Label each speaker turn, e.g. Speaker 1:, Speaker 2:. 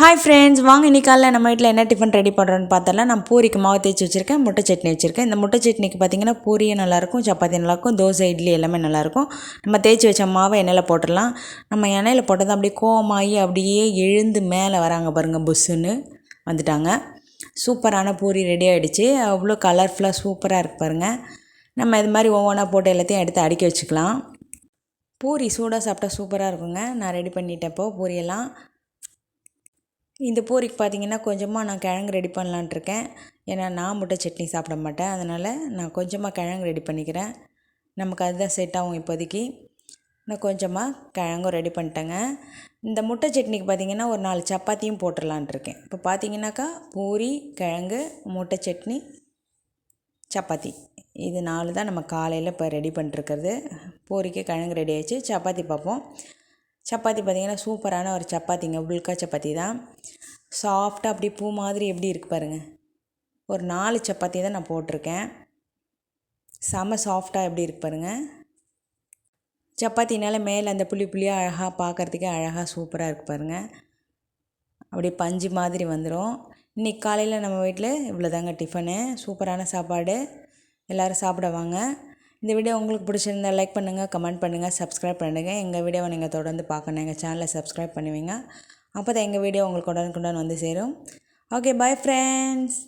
Speaker 1: Hi friends வாங்க இன்னைக்கு காலைல நம்ம வீட்டில் என்ன டிஃபன் ரெடி பண்ணுறோன்னு பார்த்தலாம் நான் பூரிக்கு மாவு தேய்ச்சி வச்சுருக்கேன் முட்டை சட்னி வச்சுருக்கேன். இந்த முட்டை சட்னிக்கு பார்த்தீங்கன்னா பூரியும் நல்லாயிருக்கும் சப்பாத்தி நல்லாயிருக்கும் தோசை இட்லி எல்லாமே நல்லாயிருக்கும். நம்ம தேய்ச்சி வச்ச மாவை எண்ணெயில் போட்டுடலாம். நம்ம எண்ணெயில் போட்டது அப்படியே கோவமாகி அப்படியே எழுந்து மேலே வராங்க பாருங்கள் புஷ்ஷுன்னு வந்துட்டாங்க. சூப்பரான பூரி ரெடி ஆகிடுச்சு அவ்வளோ கலர்ஃபுல்லாக சூப்பராக இருக்கு பாருங்கள் நம்ம இது மாதிரி ஒவ்வொன்றா போட்டு எல்லாத்தையும் எடுத்து அடுக்கி வச்சுக்கலாம். பூரி சூடாக சாப்பிட்டா சூப்பராக இருக்குங்க. நான் ரெடி பண்ணிட்டப்போ பூரியெல்லாம். இந்த பூரிக்கு பார்த்திங்கன்னா கொஞ்சமாக நான் கிழங்கு ரெடி பண்ணலான்ட்டு இருக்கேன் ஏன்னா நான் முட்டை சட்னி சாப்பிட மாட்டேன். அதனால் நான் கொஞ்சமாக கிழங்கு ரெடி பண்ணிக்கிறேன். நமக்கு அதுதான் செட் ஆகும் இப்போதைக்கு. நான் கொஞ்சமாக கிழங்கும் ரெடி பண்ணிட்டேங்க. இந்த முட்டை சட்னிக்கு பார்த்தீங்கன்னா ஒரு நாலு சப்பாத்தியும் போட்டுடலான்ட்டு இருக்கேன் இப்போ பார்த்தீங்கன்னாக்கா பூரி கிழங்கு முட்டை சட்னி சப்பாத்தி. இது நாலு தான் நம்ம காலையில் இப்போ ரெடி பண்ணிட்டுருக்கிறது பூரிக்கு கிழங்கு ரெடி ஆயிடுச்சு. சப்பாத்தி பார்ப்போம். சப்பாத்தி பார்த்திங்கன்னா சூப்பரான ஒரு சப்பாத்திங்க புல்கா சப்பாத்தி தான். சாஃப்டாக அப்படி பூ மாதிரி எப்படி இருக்குது பாருங்கள் ஒரு நாலு சப்பாத்தி தான் நான் போட்டிருக்கேன். செம சாஃப்டாக எப்படி இருக்கு பாருங்கள் சப்பாத்தினால மேலே அந்த புளி புளியாக அழகாக பார்க்குறதுக்கே அழகாக சூப்பராக இருக்குது பாருங்கள் அப்படியே பஞ்சு மாதிரி வந்துடும் இன்றைக்கி காலையில் நம்ம வீட்டில் இவ்வளோதாங்க டிஃபனு சூப்பரான சாப்பாடு. எல்லோரும் சாப்பிடுவாங்க இந்த வீடியோ உங்களுக்கு பிடிச்சிருந்தா லைக் பண்ணுங்கள் கமெண்ட் பண்ணுங்கள் சப்ஸ்கிரைப் பண்ணுங்கள் எங்கள் வீடியோவை நீங்கள் தொடர்ந்து பார்க்கணும். எங்கள் சேனலை சப்ஸ்கிரைப் பண்ணுவீங்க. அப்போ தான் எங்கள் வீடியோ உங்களுக்கு உடனுக்குடன் வந்து சேரும். Okay bye friends